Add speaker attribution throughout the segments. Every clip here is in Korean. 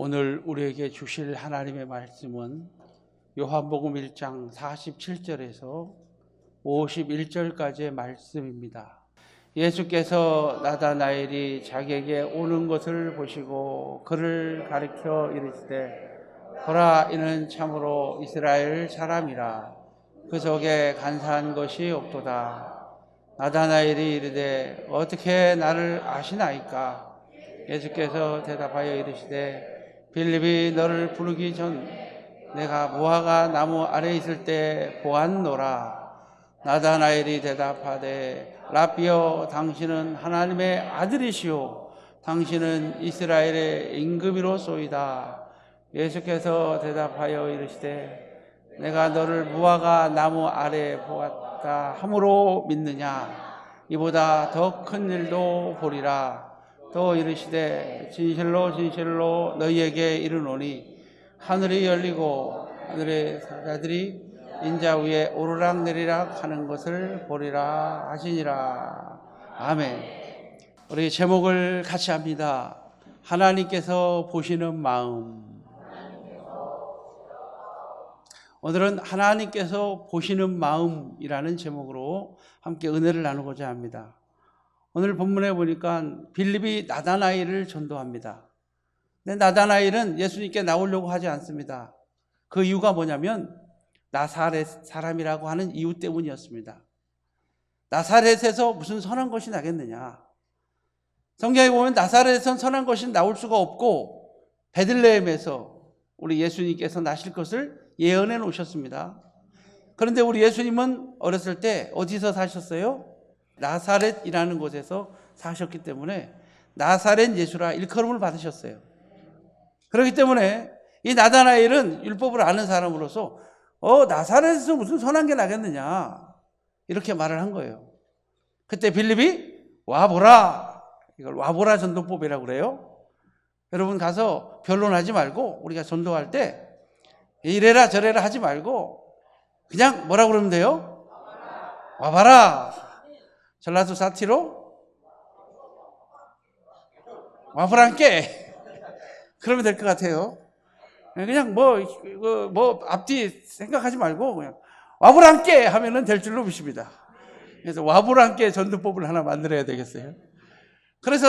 Speaker 1: 오늘 우리에게 주실 하나님의 말씀은 요한복음 1장 47절에서 51절까지의 말씀입니다. 예수께서 나다나엘이 자기에게 오는 것을 보시고 그를 가리켜 이르시되 보라 이는 참으로 이스라엘 사람이라 그 속에 간사한 것이 없도다. 나다나엘이 이르되 어떻게 나를 아시나이까? 예수께서 대답하여 이르시되 빌립이 너를 부르기 전 내가 무화과 나무 아래 있을 때 보았노라. 나다나엘이 대답하되 라비여 당신은 하나님의 아들이시오. 당신은 이스라엘의 임금이로소이다. 예수께서 대답하여 이르시되 내가 너를 무화과 나무 아래 보았다 함으로 믿느냐 이보다 더 큰 일도 보리라 또 이르시되 진실로 진실로 너희에게 이르노니 하늘이 열리고 하늘의 사자들이 인자 위에 오르락 내리락 하는 것을 보리라 하시니라. 아멘. 우리 제목을 같이 합니다. 하나님께서 보시는 마음. 오늘은 하나님께서 보시는 마음이라는 제목으로 함께 은혜를 나누고자 합니다. 오늘 본문에 보니까 빌립이 나다나이를 전도합니다. 근데 나다나이는 예수님께 나오려고 하지 않습니다. 그 이유가 뭐냐면 나사렛 사람이라고 하는 이유 때문이었습니다. 나사렛에서 무슨 선한 것이 나겠느냐? 성경에 보면 나사렛에선 선한 것이 나올 수가 없고 베들레헴에서 우리 예수님께서 나실 것을 예언해 놓으셨습니다. 그런데 우리 예수님은 어렸을 때 어디서 사셨어요? 나사렛이라는 곳에서 사셨기 때문에 나사렛 예수라 일컬음을 받으셨어요. 그렇기 때문에 이 나다나엘은 율법을 아는 사람으로서 어 나사렛에서 무슨 선한 게 나겠느냐 이렇게 말을 한 거예요. 그때 빌립이 와보라 이걸 와보라 전도법이라고 그래요. 여러분 가서 변론하지 말고 우리가 전도할 때 이래라 저래라 하지 말고 그냥 뭐라 그러면 돼요? 와봐라. 전라도 사티로 와보란께 그러면 될 것 같아요. 그냥 뭐, 뭐, 뭐, 앞뒤 생각하지 말고 그냥 와보란께 하면은 될 줄로 믿습니다. 그래서 와보란께 전도법을 하나 만들어야 되겠어요. 그래서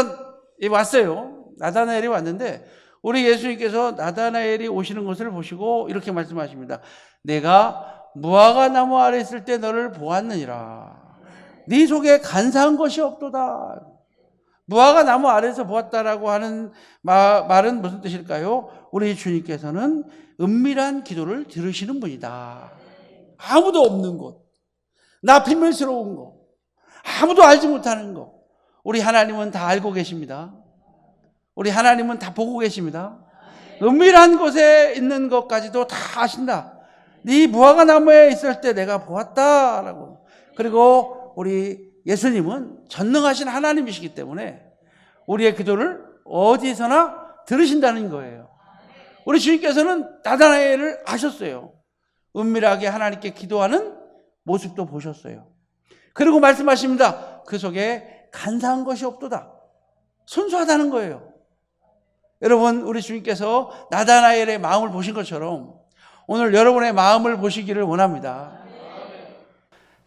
Speaker 1: 왔어요. 나다나엘이 왔는데 우리 예수님께서 나다나엘이 오시는 것을 보시고 이렇게 말씀하십니다. 내가 무화과 나무 아래 있을 때 너를 보았느니라. 네 속에 간사한 것이 없도다. 무화과 나무 아래서 보았다라고 하는 마, 말은 무슨 뜻일까요? 우리 주님께서는 은밀한 기도를 들으시는 분이다. 아무도 없는 곳, 나 비밀스러운 곳, 아무도 알지 못하는 곳, 우리 하나님은 다 알고 계십니다. 우리 하나님은 다 보고 계십니다. 은밀한 곳에 있는 것까지도 다 아신다. 네 무화과 나무에 있을 때 내가 보았다라고. 그리고 우리 예수님은 전능하신 하나님이시기 때문에 우리의 기도를 어디서나 들으신다는 거예요. 우리 주님께서는 나다나엘을 아셨어요. 은밀하게 하나님께 기도하는 모습도 보셨어요. 그리고 말씀하십니다. 그 속에 간사한 것이 없도다. 순수하다는 거예요. 여러분, 우리 주님께서 나다나엘의 마음을 보신 것처럼 오늘 여러분의 마음을 보시기를 원합니다.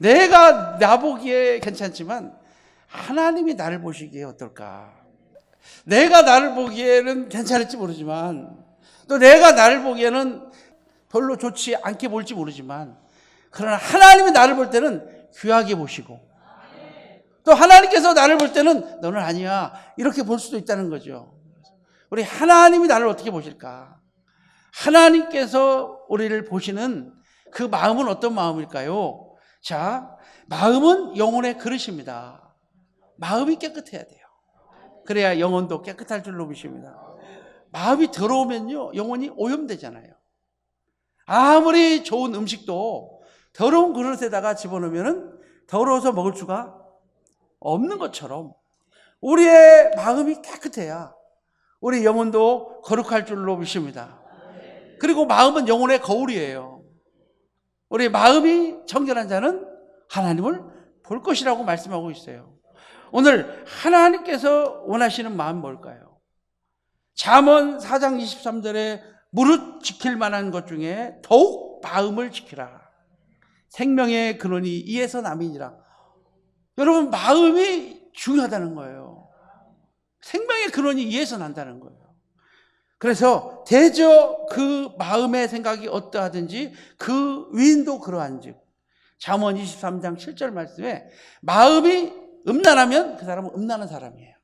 Speaker 1: 내가 나보기에 괜찮지만 하나님이 나를 보시기에 어떨까? 내가 나를 보기에는 괜찮을지 모르지만 또 내가 나를 보기에는 별로 좋지 않게 볼지 모르지만 그러나 하나님이 나를 볼 때는 귀하게 보시고 또 하나님께서 나를 볼 때는 너는 아니야 이렇게 볼 수도 있다는 거죠. 우리 하나님이 나를 어떻게 보실까? 하나님께서 우리를 보시는 그 마음은 어떤 마음일까요? 자, 마음은 영혼의 그릇입니다. 마음이 깨끗해야 돼요. 그래야 영혼도 깨끗할 줄로 믿습니다. 마음이 더러우면요, 영혼이 오염되잖아요. 아무리 좋은 음식도 더러운 그릇에다가 집어넣으면 더러워서 먹을 수가 없는 것처럼 우리의 마음이 깨끗해야 우리 영혼도 거룩할 줄로 믿습니다. 그리고 마음은 영혼의 거울이에요. 우리 마음이 정결한 자는 하나님을 볼 것이라고 말씀하고 있어요. 오늘 하나님께서 원하시는 마음 뭘까요? 잠언 4장 23절에 무릇 지킬 만한 것 중에 더욱 마음을 지키라. 생명의 근원이 이에서 남이니라. 여러분 마음이 중요하다는 거예요. 생명의 근원이 이에서 난다는 거예요. 그래서 대저 그 마음의 생각이 어떠하든지 그 위인도 그러한즉 잠언 23장 7절 말씀에 마음이 음란하면 그 사람은 음란한 사람이에요.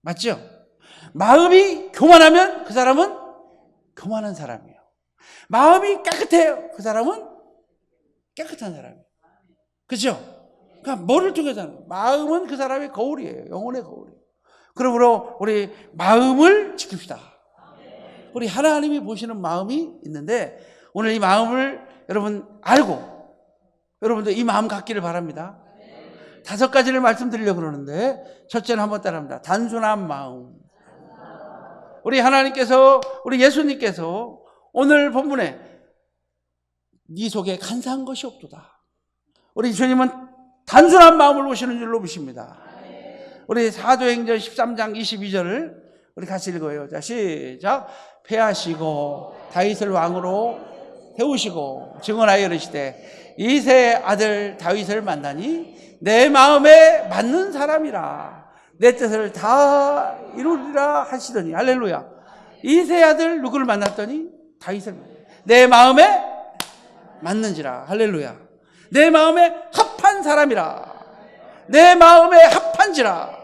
Speaker 1: 맞죠? 마음이 교만하면 그 사람은 교만한 사람이에요. 마음이 깨끗해요. 그 사람은 깨끗한 사람이에요. 그죠? 그러니까 뭐를 통해서는 마음은 그 사람의 거울이에요. 영혼의 거울이에요. 그러므로 우리 마음을 지킵시다. 우리 하나님이 보시는 마음이 있는데 오늘 이 마음을 여러분 알고 여러분들 이 마음 갖기를 바랍니다. 다섯 가지를 말씀드리려고 그러는데 첫째는 한번 따라합니다. 단순한 마음. 우리 하나님께서 우리 예수님께서 오늘 본문에 네 속에 간사한 것이 없도다. 우리 주님은 단순한 마음을 보시는 줄로 보십니다. 우리 사도행전 13장 22절을 우리 같이 읽어요. 자, 시작. 패하시고 다윗을 왕으로 세우시고 증언하여 이르시되 이세 아들 다윗을 만나니 내 마음에 맞는 사람이라 내 뜻을 다 이루리라 하시더니 할렐루야. 이세 아들 누구를 만났더니 다윗을. 내 마음에 맞는지라 할렐루야. 내 마음에 합한 사람이라. 내 마음에 합한지라.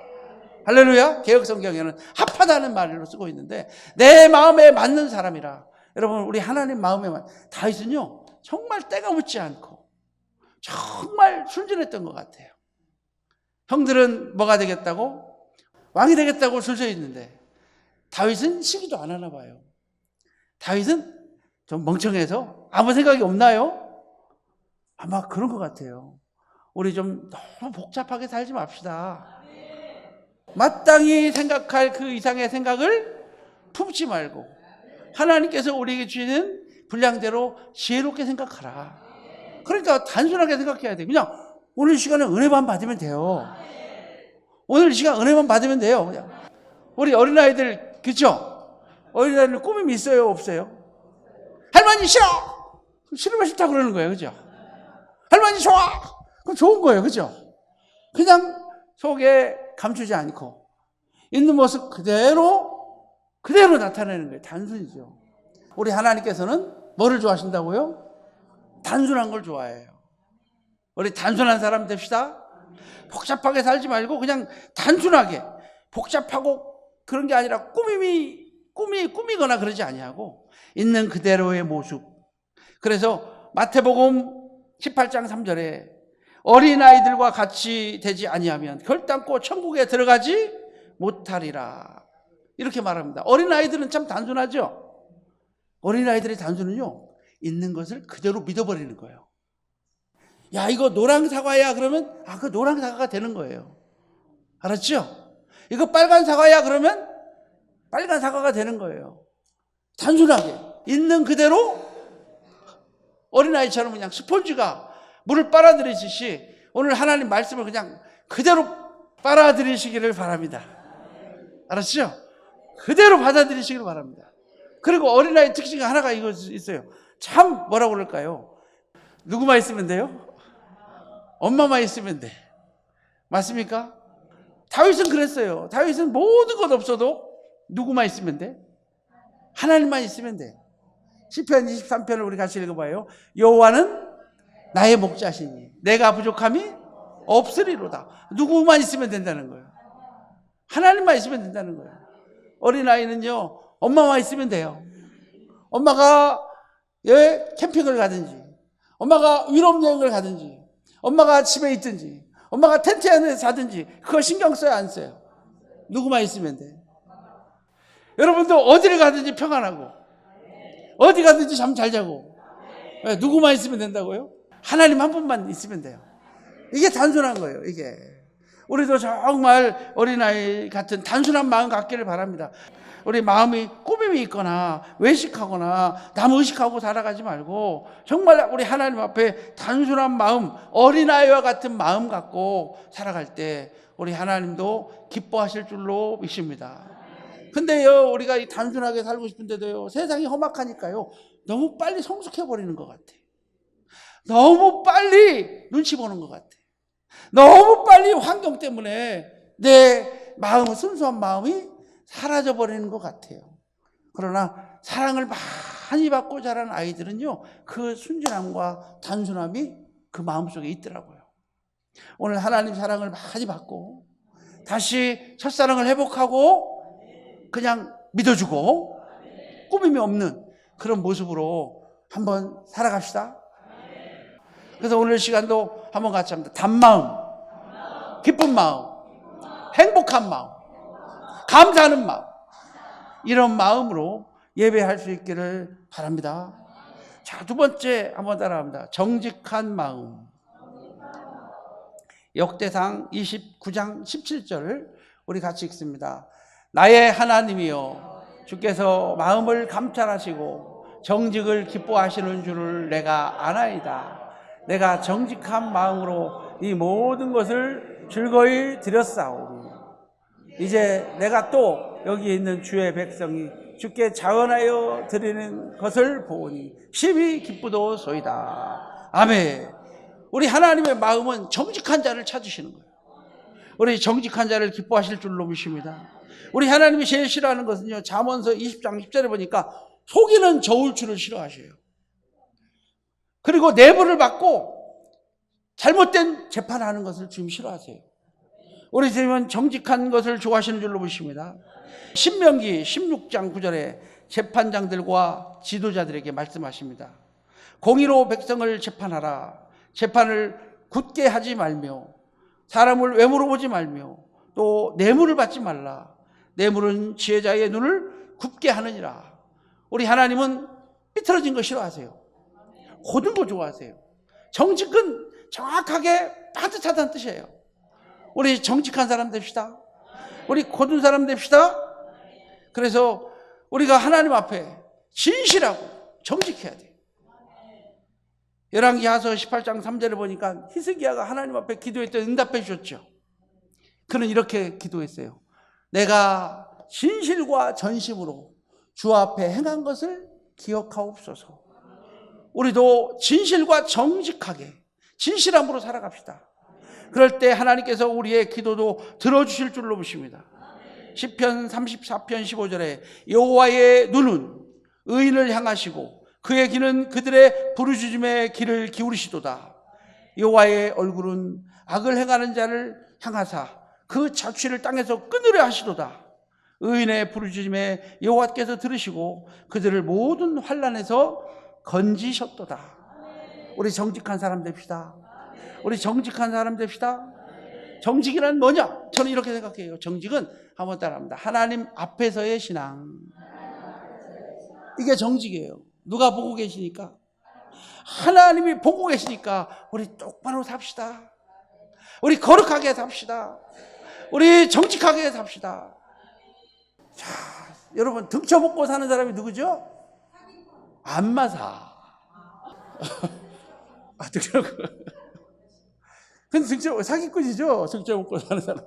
Speaker 1: 할렐루야. 개혁 성경에는 합하다는 말로 쓰고 있는데 내 마음에 맞는 사람이라. 여러분 우리 하나님 마음에 맞. 다윗은요 정말 때가 묻지 않고 정말 순진했던 것 같아요. 형들은 뭐가 되겠다고 왕이 되겠다고 줄져 있는데 다윗은 시기도 안 하나 봐요. 다윗은 좀 멍청해서 아무 생각이 없나요? 아마 그런 것 같아요. 우리 좀 너무 복잡하게 살지 맙시다. 마땅히 생각할 그 이상의 생각을 품지 말고 하나님께서 우리에게 주시는 분량대로 지혜롭게 생각하라. 그러니까 단순하게 생각해야 돼. 그냥 오늘 시간에 은혜만 받으면 돼요. 오늘 시간 은혜만 받으면 돼요. 그냥. 우리 어린아이들, 그죠? 어린아이들 꿈이 있어요? 없어요? 할머니 싫어! 싫으면 싫다 그러는 거예요. 그죠? 할머니 좋아! 그럼 좋은 거예요. 그죠? 그냥 속에 감추지 않고 있는 모습 그대로 그대로 나타내는 거예요. 단순이죠. 우리 하나님께서는 뭐를 좋아하신다고요? 단순한 걸 좋아해요. 우리 단순한 사람 됩시다. 복잡하게 살지 말고 그냥 단순하게 복잡하고 그런 게 아니라 꾸밈이 꾸미 꾸미거나 그러지 아니하고 있는 그대로의 모습. 그래서 마태복음 18장 3절에 어린아이들과 같이 되지 아니하면 결단코 천국에 들어가지 못하리라. 이렇게 말합니다. 어린아이들은 참 단순하죠? 어린아이들의 단순은요, 있는 것을 그대로 믿어버리는 거예요. 야, 이거 노랑 사과야. 그러면, 아, 그 노랑 사과가 되는 거예요. 알았죠? 이거 빨간 사과야. 그러면, 빨간 사과가 되는 거예요. 단순하게. 있는 그대로 어린아이처럼 그냥 스폰지가 물을 빨아들이듯이 오늘 하나님 말씀을 그냥 그대로 빨아들이시기를 바랍니다. 알았죠? 그대로 받아들이시기를 바랍니다. 그리고 어린아이 특징 하나가 이거 있어요. 참 뭐라고 그럴까요? 누구만 있으면 돼요? 엄마만 있으면 돼. 맞습니까? 다윗은 그랬어요. 다윗은 모든 것 없어도 누구만 있으면 돼? 하나님만 있으면 돼. 시편 23편을 우리 같이 읽어봐요. 여호와는 나의 목자시니 내가 부족함이 없으리로다. 누구만 있으면 된다는 거예요. 하나님만 있으면 된다는 거예요. 어린아이는요, 엄마만 있으면 돼요. 엄마가 예, 캠핑을 가든지, 엄마가 유럽 여행을 가든지, 엄마가 집에 있든지, 엄마가 텐트 안에 자든지, 그거 신경 써요, 안 써요? 누구만 있으면 돼. 여러분도 어디를 가든지 평안하고, 어디 가든지 잠 잘 자고, 예, 누구만 있으면 된다고요? 하나님 한 분만 있으면 돼요. 이게 단순한 거예요, 이게. 우리도 정말 어린아이 같은 단순한 마음 갖기를 바랍니다. 우리 마음이 꾸밈이 있거나 외식하거나 남 의식하고 살아가지 말고 정말 우리 하나님 앞에 단순한 마음, 어린아이와 같은 마음 갖고 살아갈 때 우리 하나님도 기뻐하실 줄로 믿습니다. 근데요, 우리가 이 단순하게 살고 싶은데도요, 세상이 험악하니까요, 너무 빨리 성숙해버리는 것 같아. 너무 빨리 눈치 보는 것 같아. 너무 빨리 환경 때문에 내 마음, 순수한 마음이 사라져버리는 것 같아요. 그러나 사랑을 많이 받고 자란 아이들은요, 그 순진함과 단순함이 그 마음속에 있더라고요. 오늘 하나님 사랑을 많이 받고, 다시 첫사랑을 회복하고, 그냥 믿어주고, 꾸밈이 없는 그런 모습으로 한번 살아갑시다. 그래서 오늘 시간도 한번 같이 합니다. 단마음, 기쁜 마음, 행복한 마음, 감사하는 마음. 이런 마음으로 예배할 수 있기를 바랍니다. 자, 두 번째 한번 따라합니다. 정직한 마음. 역대상 29장 17절을 우리 같이 읽습니다. 나의 하나님이여 주께서 마음을 감찰하시고 정직을 기뻐하시는 줄을 내가 아나이다. 내가 정직한 마음으로 이 모든 것을 즐거이 드렸사오니 이제 내가 또 여기 있는 주의 백성이 주께 자원하여 드리는 것을 보니 심히 기쁘도 소이다. 아멘. 우리 하나님의 마음은 정직한 자를 찾으시는 거예요. 우리 정직한 자를 기뻐하실 줄로 믿습니다. 우리 하나님이 제일 싫어하는 것은요. 잠언서 20장 10절에 보니까 속이는 저울추를 싫어하셔요. 그리고 내부를 받고 잘못된 재판하는 것을 주님 싫어하세요. 우리 주님은 정직한 것을 좋아하시는 줄로 보십니다. 신명기 16장 9절에 재판장들과 지도자들에게 말씀하십니다. 공의로 백성을 재판하라. 재판을 굳게 하지 말며 사람을 외모로 보지 말며 또 뇌물을 받지 말라. 뇌물은 지혜자의 눈을 굽게 하느니라. 우리 하나님은 삐뚤어진 거 싫어하세요. 고든 거 좋아하세요. 정직은 정확하게 따뜻하다는 뜻이에요. 우리 정직한 사람 됩시다. 우리 고든 사람 됩시다. 그래서 우리가 하나님 앞에 진실하고 정직해야 돼요. 열왕기 하서 18장 3절을 보니까 히스기야가 하나님 앞에 기도했더니 응답해 주셨죠. 그는 이렇게 기도했어요. 내가 진실과 전심으로 주 앞에 행한 것을 기억하옵소서. 우리도 진실과 정직하게 진실함으로 살아갑시다. 그럴 때 하나님께서 우리의 기도도 들어주실 줄로 보십니다. 10편 34편 15절에 여호와의 눈은 의인을 향하시고 그의 귀는 그들의 부르짖음의 귀를 기울이시도다. 여호와의 얼굴은 악을 행하는 자를 향하사 그 자취를 땅에서 끊으려 하시도다. 의인의 부르짖음에 여호와께서 들으시고 그들을 모든 환란에서 건지셨도다. 우리 정직한 사람 됩시다. 우리 정직한 사람 됩시다. 정직이란 뭐냐? 저는 이렇게 생각해요. 정직은 한번 따라합니다. 하나님 앞에서의 신앙. 이게 정직이에요. 누가 보고 계시니까? 하나님이 보고 계시니까 우리 똑바로 삽시다. 우리 거룩하게 삽시다. 우리 정직하게 삽시다. 자, 여러분 등쳐먹고 사는 사람이 누구죠? 안마사. 아, 등쳐먹고. 근데 등쳐 사기꾼이죠. 등쳐먹고 사는 사람.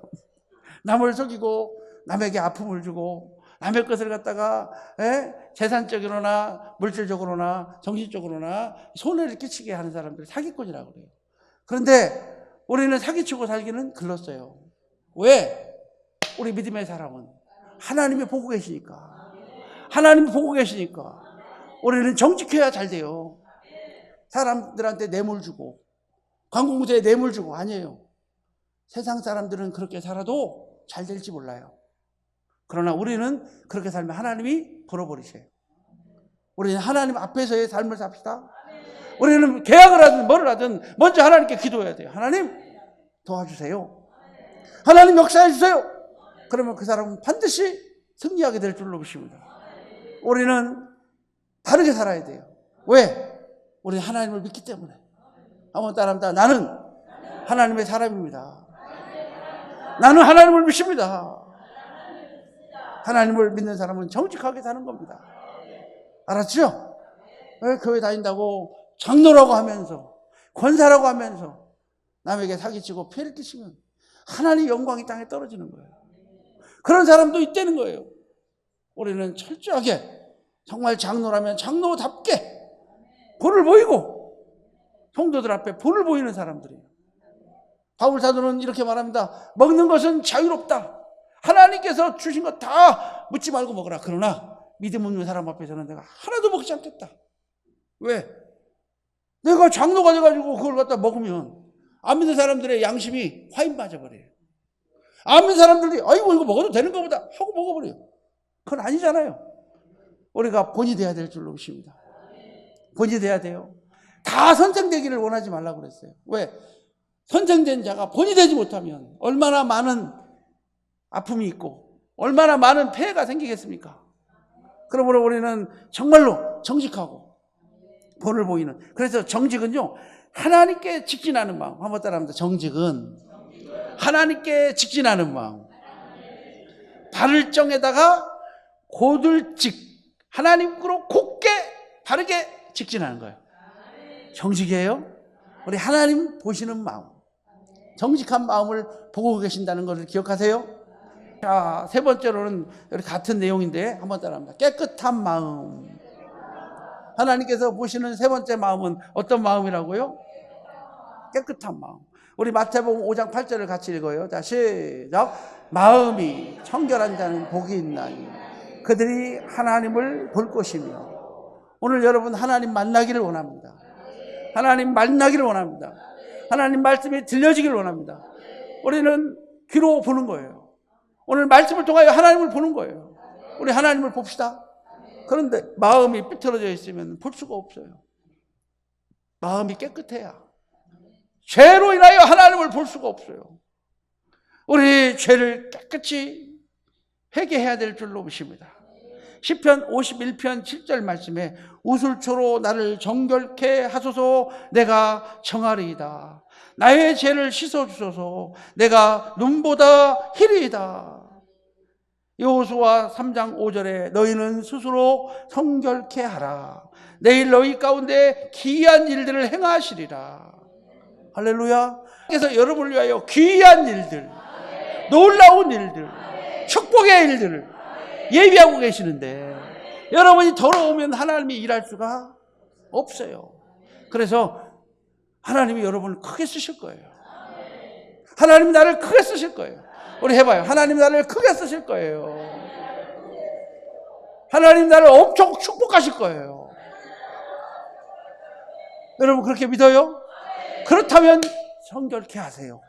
Speaker 1: 남을 속이고 남에게 아픔을 주고 남의 것을 갖다가 에? 재산적으로나 물질적으로나 정신적으로나 손해를 끼치게 하는 사람들 사기꾼이라고 그래요. 그런데 우리는 사기치고 살기는 글렀어요. 왜? 우리 믿음의 사람은 하나님이 보고 계시니까. 하나님이 보고 계시니까. 우리는 정직해야 잘 돼요. 사람들한테 뇌물 주고, 관공서에 뇌물 주고, 아니에요. 세상 사람들은 그렇게 살아도 잘 될지 몰라요. 그러나 우리는 그렇게 살면 하나님이 벌어버리세요. 우리는 하나님 앞에서의 삶을 삽시다. 우리는 계약을 하든 뭐를 하든 먼저 하나님께 기도해야 돼요. 하나님 도와주세요. 하나님 역사해 주세요. 그러면 그 사람은 반드시 승리하게 될 줄로 보십니다. 우리는 다르게 살아야 돼요. 왜? 우리 하나님을 믿기 때문에. 한번 따라합니다. 나는 하나님의 사람입니다. 나는 하나님을 믿습니다. 하나님을 믿는 사람은 정직하게 사는 겁니다. 알았죠? 왜 교회 다닌다고 장로라고 하면서 권사라고 하면서 남에게 사기치고 피해를 끼치면 하나님 영광이 땅에 떨어지는 거예요. 그런 사람도 있다는 거예요. 우리는 철저하게 정말 장로라면 장로답게 본을 보이고 성도들 앞에 본을 보이는 사람들이에요. 바울 사도는 이렇게 말합니다. 먹는 것은 자유롭다. 하나님께서 주신 것 다 묻지 말고 먹어라. 그러나 믿음 없는 사람 앞에서는 내가 하나도 먹지 않겠다. 왜? 내가 장로가 돼가지고 그걸 갖다 먹으면 안 믿는 사람들의 양심이 화인 맞아버려요. 안 믿는 사람들이 아이고 이거 먹어도 되는 거보다 하고 먹어버려요. 그건 아니잖아요. 우리가 본이 돼야 될 줄로 믿습니다. 본이 돼야 돼요. 다 선생되기를 원하지 말라고 그랬어요. 왜? 선생된 자가 본이 되지 못하면 얼마나 많은 아픔이 있고 얼마나 많은 폐해가 생기겠습니까? 그러므로 우리는 정말로 정직하고 본을 보이는 그래서 정직은요 하나님께 직진하는 마음 한번 따라합니다. 정직은 하나님께 직진하는 마음 발을 정에다가 고들직 하나님으로 곧게 바르게 직진하는 거예요. 정직이에요. 우리 하나님 보시는 마음 정직한 마음을 보고 계신다는 것을 기억하세요. 자, 세 번째로는 같은 내용인데 한번 따라합니다. 깨끗한 마음. 하나님께서 보시는 세 번째 마음은 어떤 마음이라고요? 깨끗한 마음. 우리 마태복음 5장 8절을 같이 읽어요. 자, 시작. 마음이 청결한 자는 복이 있나니 그들이 하나님을 볼 것이며 오늘 여러분 하나님 만나기를 원합니다. 하나님 만나기를 원합니다. 하나님 말씀이 들려지기를 원합니다. 우리는 귀로 보는 거예요. 오늘 말씀을 통하여 하나님을 보는 거예요. 우리 하나님을 봅시다. 그런데 마음이 삐뚤어져 있으면 볼 수가 없어요. 마음이 깨끗해야. 죄로 인하여 하나님을 볼 수가 없어요. 우리 죄를 깨끗이 회개해야 될 줄로 믿습니다. 10편 51편 7절 말씀에 우술초로 나를 정결케 하소서 내가 정하리이다. 나의 죄를 씻어주소서 내가 눈보다 희리이다. 여호수아 3장 5절에 너희는 스스로 성결케 하라. 내일 너희 가운데 기이한 일들을 행하시리라. 할렐루야. 그래서 여러분을 위하여 귀한 일들, 놀라운 일들, 축복의 일들을 예비하고 계시는데 여러분이 더러우면 하나님이 일할 수가 없어요. 그래서 하나님이 여러분을 크게 쓰실 거예요. 하나님 나를 크게 쓰실 거예요. 우리 해봐요. 하나님 나를 크게 쓰실 거예요. 하나님 나를 엄청 축복하실 거예요. 여러분 그렇게 믿어요? 그렇다면 성결케 하세요.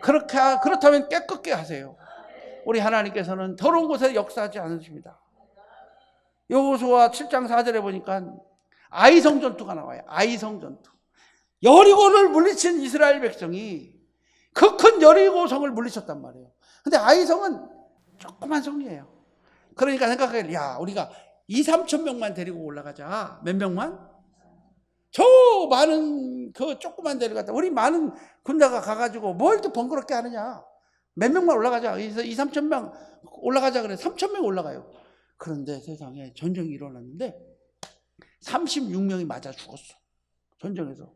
Speaker 1: 그렇게 하- 그렇다면 깨끗게 하세요. 우리 하나님께서는 더러운 곳에 역사하지 않으십니다. 여호수아 7장 4절에 보니까 아이성 전투가 나와요. 아이성 전투. 여리고를 물리친 이스라엘 백성이 그 큰 여리고 성을 물리쳤단 말이에요. 근데 아이성은 조그만 성이에요. 그러니까 생각해, 야, 우리가 2, 3천 명만 데리고 올라가자. 몇 명만? 저 많은 그 조그만 데를 갖다 우리 많은 군대가 가가지고 뭘 이렇게 번거롭게 하느냐. 몇 명만 올라가자. 그래서 2, 3천 명 올라가자 그래. 3천 명 올라가요. 그런데 세상에 전쟁이 일어났는데 36명이 맞아 죽었어. 전쟁에서.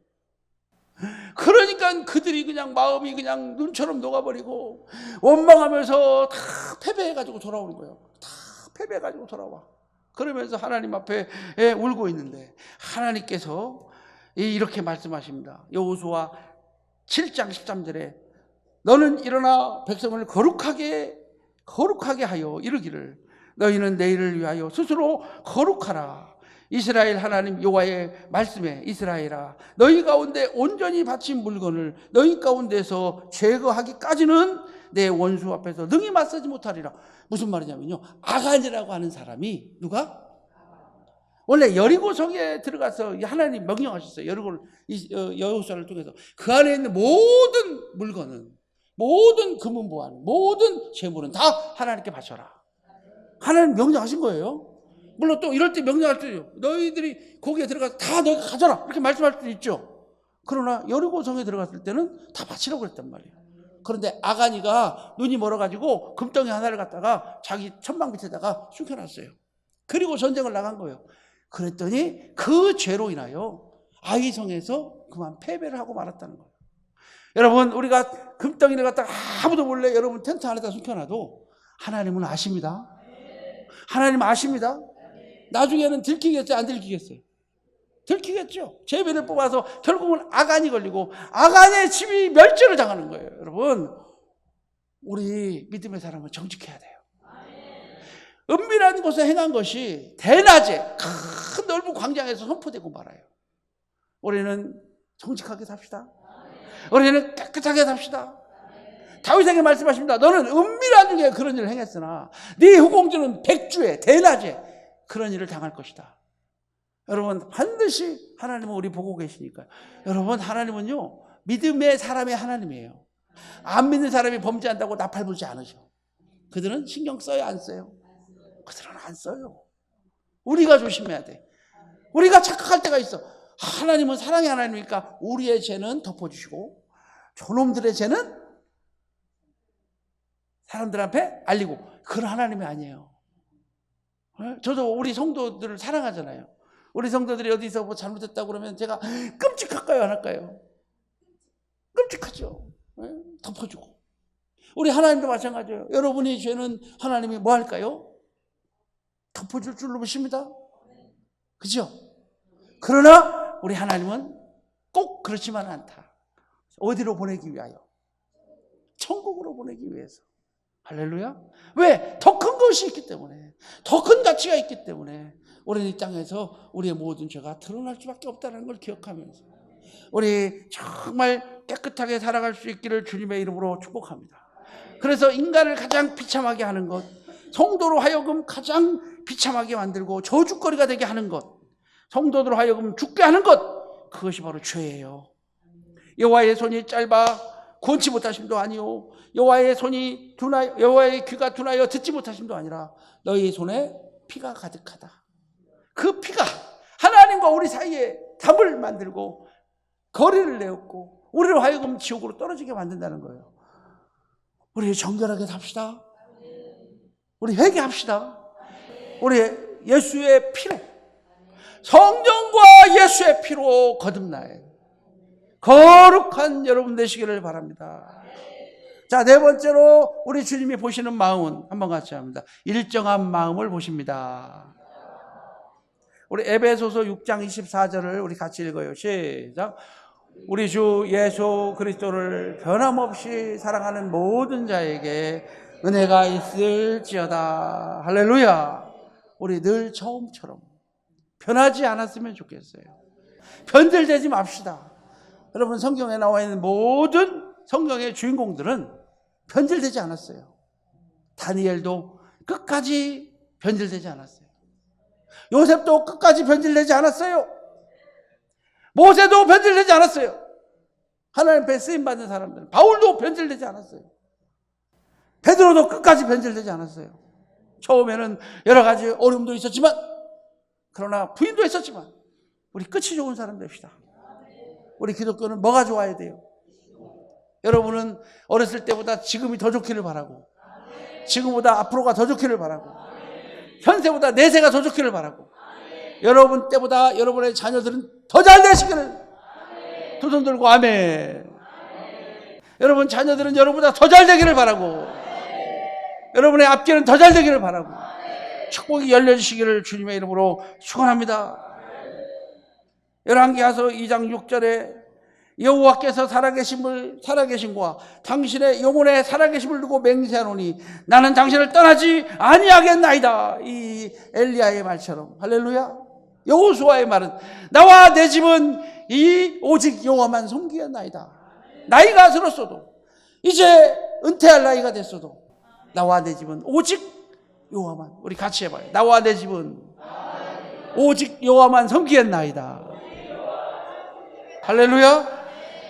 Speaker 1: 그러니까 그들이 그냥 마음이 그냥 눈처럼 녹아버리고 원망하면서 다 패배해가지고 돌아오는 거예요. 다 패배해가지고 돌아와. 그러면서 하나님 앞에 예, 울고 있는데 하나님께서 이렇게 말씀하십니다. 여호수아 7장 13절에 너는 일어나 백성을 거룩하게 거룩하게 하여 이르기를 너희는 내일을 위하여 스스로 거룩하라. 이스라엘 하나님 여호와의 말씀에 이스라엘아 너희 가운데 온전히 바친 물건을 너희 가운데서 제거하기까지는 내 원수 앞에서 능히 맞서지 못하리라. 무슨 말이냐면요. 아간이라고 하는 사람이 누가 원래 여리고 성에 들어가서 하나님 명령하셨어요. 여리고를 이- 어, 여호수아를 통해서 그 안에 있는 모든 물건은 모든 금은 보안, 모든 재물은 다 하나님께 바쳐라. 하나님 명령하신 거예요. 물론 또 이럴 때 명령할 때요. 너희들이 거기에 들어가서 다 너희가 가져라. 이렇게 말씀할 수도 있죠. 그러나 여리고성에 들어갔을 때는 다 바치라고 그랬단 말이에요. 그런데 아가니가 눈이 멀어가지고 금덩이 하나를 갖다가 자기 천막 밑에다가 숨겨놨어요. 그리고 전쟁을 나간 거예요. 그랬더니 그 죄로 인하여 아이성에서 그만 패배를 하고 말았다는 거예요. 여러분 우리가 금덩이를 갖다가 아무도 몰래 여러분 텐트 안에다 숨겨놔도 하나님은 아십니다. 하나님 아십니다. 나중에는 들키겠어요? 안 들키겠어요? 들키겠죠. 제비를 뽑아서 결국은 아간이 걸리고 아간의 집이 멸절을 당하는 거예요. 여러분, 우리 믿음의 사람은 정직해야 돼요. 은밀한 곳에 행한 것이 대낮에 큰 넓은 광장에서 선포되고 말아요. 우리는 정직하게 삽시다. 우리는 깨끗하게 삽시다. 다윗에게 말씀하십니다. 너는 은밀한 중에 그런 일을 행했으나 네 후공주는 백주에 대낮에 그런 일을 당할 것이다. 여러분 반드시 하나님은 우리 보고 계시니까요. 여러분 하나님은요 믿음의 사람의 하나님이에요. 안 믿는 사람이 범죄한다고 나팔 불지 않으셔. 그들은 신경 써요 안 써요? 그들은 안 써요. 우리가 조심해야 돼. 우리가 착각할 때가 있어. 하나님은 사랑의 하나님이니까 우리의 죄는 덮어주시고 저놈들의 죄는 사람들 앞에 알리고 그런 하나님이 아니에요. 어? 저도 우리 성도들을 사랑하잖아요. 우리 성도들이 어디서 뭐 잘못했다고 그러면 제가 끔찍할까요, 안 할까요? 끔찍하죠. 예? 덮어주고. 우리 하나님도 마찬가지예요. 여러분의 죄는 하나님이 뭐 할까요? 덮어줄 줄로 믿습니다. 그죠? 그러나 우리 하나님은 꼭 그렇지만 않다. 어디로 보내기 위하여? 천국으로 보내기 위해서. 할렐루야. 왜? 더 큰 것이 있기 때문에. 더 큰 가치가 있기 때문에. 우리는 이 땅에서 우리의 모든 죄가 드러날 수밖에 없다는 걸 기억하면서. 우리 정말 깨끗하게 살아갈 수 있기를 주님의 이름으로 축복합니다. 그래서 인간을 가장 비참하게 하는 것, 성도로 하여금 가장 비참하게 만들고 저주거리가 되게 하는 것, 성도들로 하여금 죽게 하는 것, 그것이 바로 죄예요. 여호와의 손이 짧아 구원치 못하심도 아니요 여호와의 손이 둔하 여호와의 귀가 둔하여 듣지 못하심도 아니라 너희 손에 피가 가득하다. 그 피가 하나님과 우리 사이에 담을 만들고 거리를 내었고 우리를 하여금 지옥으로 떨어지게 만든다는 거예요. 우리 정결하게 삽시다. 우리 회개합시다. 우리 예수의 피로 성령과 예수의 피로 거듭나요. 거룩한 여러분 되시기를 바랍니다. 자, 네 번째로 우리 주님이 보시는 마음은 한번 같이 합니다. 일정한 마음을 보십니다. 우리 에베소서 6장 24절을 우리 같이 읽어요. 시작. 우리 주 예수 그리스도를 변함없이 사랑하는 모든 자에게 은혜가 있을지어다. 할렐루야. 우리 늘 처음처럼 변하지 않았으면 좋겠어요. 변절되지 맙시다. 여러분 성경에 나와 있는 모든 성경의 주인공들은 변절되지 않았어요. 다니엘도 끝까지 변절되지 않았어요. 요셉도 끝까지 변질되지 않았어요. 모세도 변질되지 않았어요. 하나님 앞에 쓰임 받는 사람들. 바울도 변질되지 않았어요. 베드로도 끝까지 변질되지 않았어요. 처음에는 여러 가지 어려움도 있었지만 그러나 부인도 했었지만 우리 끝이 좋은 사람 됩시다. 우리 기독교는 뭐가 좋아야 돼요? 여러분은 어렸을 때보다 지금이 더 좋기를 바라고 지금보다 앞으로가 더 좋기를 바라고 현세보다 내세가 더 좋기를 바라고 여러분 때보다 여러분의 자녀들은 더 잘 되시기를 두 손 들고 아멘 여러분 자녀들은 여러분보다 더 잘 되기를 바라고 여러분의 앞길은 더 잘 되기를 바라고 축복이 열려주시기를 주님의 이름으로 축원합니다 열왕기하서 2장 6절에 여호와께서 살아계심을 살아계심과 당신의 영혼의 살아계심을 두고 맹세하노니 나는 당신을 떠나지 아니하겠나이다. 이 엘리야의 말처럼 할렐루야. 여호수아의 말은 나와 내 집은 이 오직 여호와만 섬기겠나이다. 나이가 들었어도 이제 은퇴할 나이가 됐어도 나와 내 집은 오직 여호와만 우리 같이 해봐요. 나와 내 집은 오직 여호와만 섬기겠나이다. 할렐루야.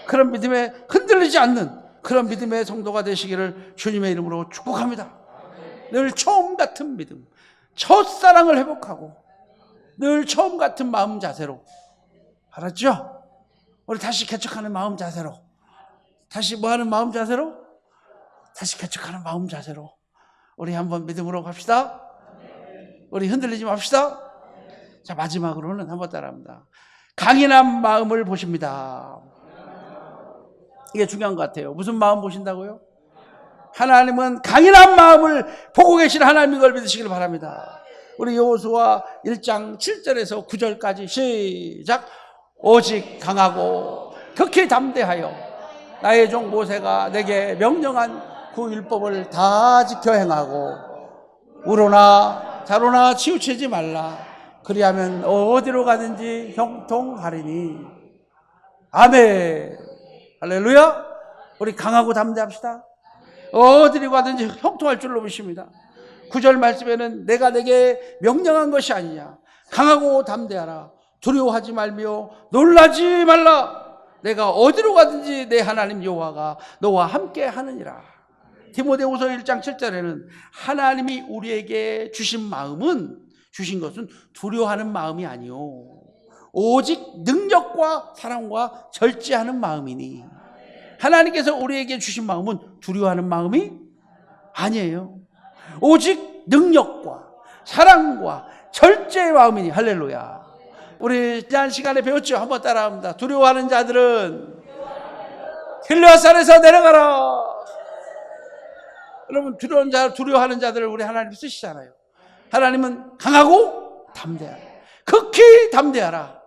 Speaker 1: 그런 믿음에 흔들리지 않는 그런 믿음의 성도가 되시기를 주님의 이름으로 축복합니다. 늘 처음 같은 믿음, 첫 사랑을 회복하고 늘 처음 같은 마음 자세로 알았죠? 우리 다시 개척하는 마음 자세로 다시 뭐 하는 마음 자세로? 다시 개척하는 마음 자세로 우리 한번 믿음으로 갑시다. 우리 흔들리지 맙시다. 자, 마지막으로는 한번 따라합니다. 강인한 마음을 보십니다. 이게 중요한 것 같아요. 무슨 마음 보신다고요? 하나님은 강인한 마음을 보고 계신 하나님인 걸 믿으시길 바랍니다. 우리 여호수아 1장 7절에서 9절까지 시작. 오직 강하고 극히 담대하여 나의 종 모세가 내게 명령한 그 율법을 다 지켜 행하고 우로나 자로나 치우치지 말라. 그리하면 어디로 가든지 형통하리니. 아멘. 할렐루야. 우리 강하고 담대합시다. 어디로 가든지 형통할 줄로 믿습니다. 구절 말씀에는 내가 내게 명령한 것이 아니냐. 강하고 담대하라. 두려워하지 말며 놀라지 말라. 내가 어디로 가든지 내 하나님 여호와가 너와 함께 하느니라. 디모데후서 1장 7절에는 하나님이 우리에게 주신 마음은 주신 것은 두려워하는 마음이 아니요. 오직 능력과 사랑과 절제하는 마음이니. 하나님께서 우리에게 주신 마음은 두려워하는 마음이 아니에요. 오직 능력과 사랑과 절제의 마음이니 할렐루야. 우리 지난 시간에 배웠죠. 한번 따라합니다. 두려워하는 자들은 힐레아산에서 내려가라. 여러분 두려운 자 두려워하는 자들을 우리 하나님 쓰시잖아요. 하나님은 강하고 담대하라. 극히 담대하라.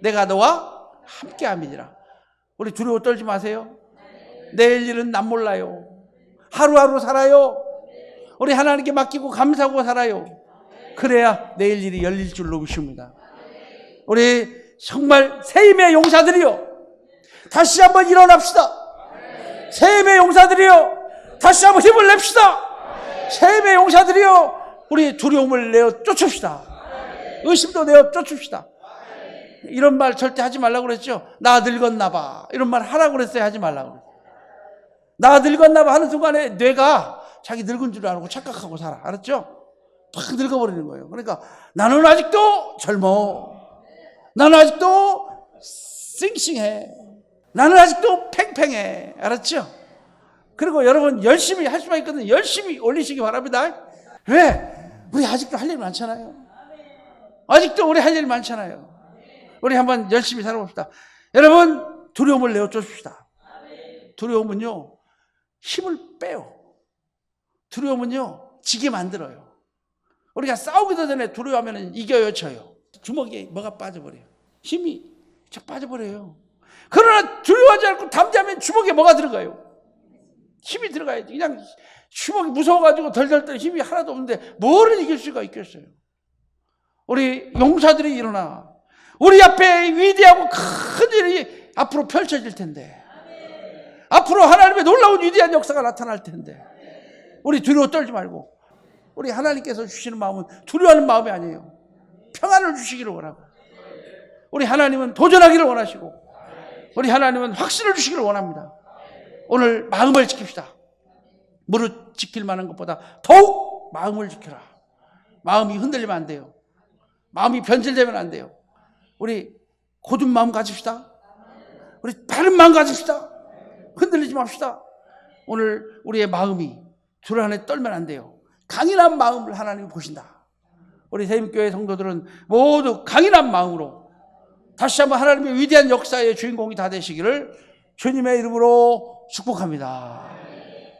Speaker 1: 내가 너와 함께함이니라. 우리 두려워 떨지 마세요. 내일 일은 남 몰라요. 하루하루 살아요. 우리 하나님께 맡기고 감사하고 살아요. 그래야 내일 일이 열릴 줄로 믿습니다. 우리 정말 세임의 용사들이요. 다시 한번 일어납시다. 세임의 용사들이요. 다시 한번 힘을 냅시다. 세임의 용사들이요. 우리 두려움을 내어 쫓읍시다. 의심도 내어 쫓읍시다. 이런 말 절대 하지 말라고 그랬죠. 나 늙었나 봐. 이런 말 하라고 그랬어요. 하지 말라고 그랬어요. 나 늙었나 봐 하는 순간에 뇌가 자기 늙은 줄 알고 착각하고 살아. 알았죠? 팍 늙어버리는 거예요. 그러니까 나는 아직도 젊어. 나는 아직도 싱싱해. 나는 아직도 팽팽해. 알았죠? 그리고 여러분 열심히 할 수만 있거든요. 열심히 올리시기 바랍니다. 왜? 우리 아직도 할 일 많잖아요. 아직도 우리 할 일 많잖아요. 우리 한번 열심히 살아봅시다. 여러분 두려움을 내어 쫓읍시다. 두려움은요 힘을 빼요. 두려움은요 지게 만들어요. 우리가 싸우기도 전에 두려워하면 이겨요 져요. 주먹에 뭐가 빠져버려요. 힘이 쫙 빠져버려요. 그러나 두려워하지 않고 담대하면 주먹에 뭐가 들어가요? 힘이 들어가야지. 그냥 주먹이 무서워가지고 덜덜 떨 힘이 하나도 없는데 뭐를 이길 수가 있겠어요? 우리 용사들이 일어나. 우리 앞에 위대하고 큰 일이 앞으로 펼쳐질 텐데. 앞으로 하나님의 놀라운 위대한 역사가 나타날 텐데. 우리 두려워 떨지 말고. 우리 하나님께서 주시는 마음은 두려워하는 마음이 아니에요. 평안을 주시기를 원하고. 우리 하나님은 도전하기를 원하시고. 우리 하나님은 확신을 주시기를 원합니다. 오늘 마음을 지킵시다. 무릇 지킬 만한 것보다 더욱 마음을 지켜라. 마음이 흔들리면 안 돼요. 마음이 변질되면 안 돼요. 우리 고든 마음 가집시다. 우리 바른 마음 가집시다. 흔들리지 맙시다. 오늘 우리의 마음이 불안에 떨면 안 돼요. 강인한 마음을 하나님이 보신다. 우리 세임교회 성도들은 모두 강인한 마음으로 다시 한번 하나님의 위대한 역사의 주인공이 다 되시기를 주님의 이름으로 축복합니다.